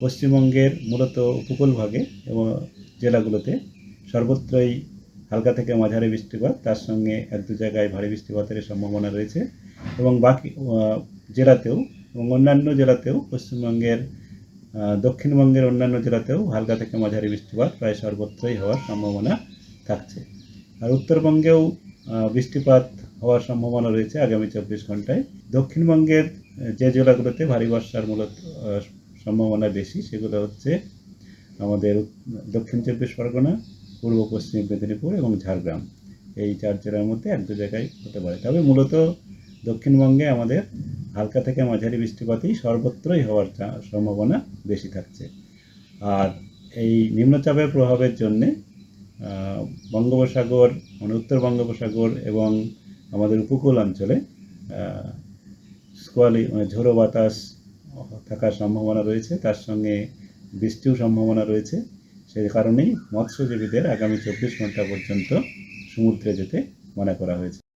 পশ্চিমবঙ্গের মূলত উপকূল ভাগে এবং জেলাগুলোতে সর্বত্রই হালকা থেকে মাঝারি বৃষ্টিপাত, তার সঙ্গে এক দু জায়গায় ভারী বৃষ্টিপাতের সম্ভাবনা রয়েছে এবং বাকি জেলাতেও এবং অন্যান্য জেলাতেও পশ্চিমবঙ্গের দক্ষিণবঙ্গের অন্যান্য জেলাতেও হালকা থেকে মাঝারি বৃষ্টিপাত প্রায় সর্বত্রই হওয়ার সম্ভাবনা থাকছে। আর উত্তরবঙ্গেও বৃষ্টিপাত হওয়ার সম্ভাবনা রয়েছে আগামী চব্বিশ ঘন্টায়। দক্ষিণবঙ্গের যে জেলাগুলোতে ভারী বর্ষার মূলত সম্ভাবনা বেশি সেগুলো হচ্ছে আমাদের দক্ষিণ চব্বিশ পরগনা, পূর্ব পশ্চিম মেদিনীপুর এবং ঝাড়গ্রাম। এই চার জেলার মধ্যে এক দু জায়গায় হতে পারে। তবে মূলত দক্ষিণবঙ্গে আমাদের হালকা থেকে মাঝারি বৃষ্টিপাতই সর্বত্রই হওয়ার সম্ভাবনা বেশি থাকছে। আর এই নিম্নচাপের প্রভাবের জন্যে বঙ্গোপসাগর মানে উত্তর বঙ্গোপসাগর এবং আমাদের উপকূল অঞ্চলে স্কোয়ালি মানে ঝোড়ো বাতাস থাকার সম্ভাবনা রয়েছে, তার সঙ্গে বৃষ্টিও সম্ভাবনা রয়েছে। সেই কারণেই মৎস্যজীবীদের আগামী চব্বিশ ঘণ্টা পর্যন্ত সমুদ্রে যেতে মানা করা হয়েছে।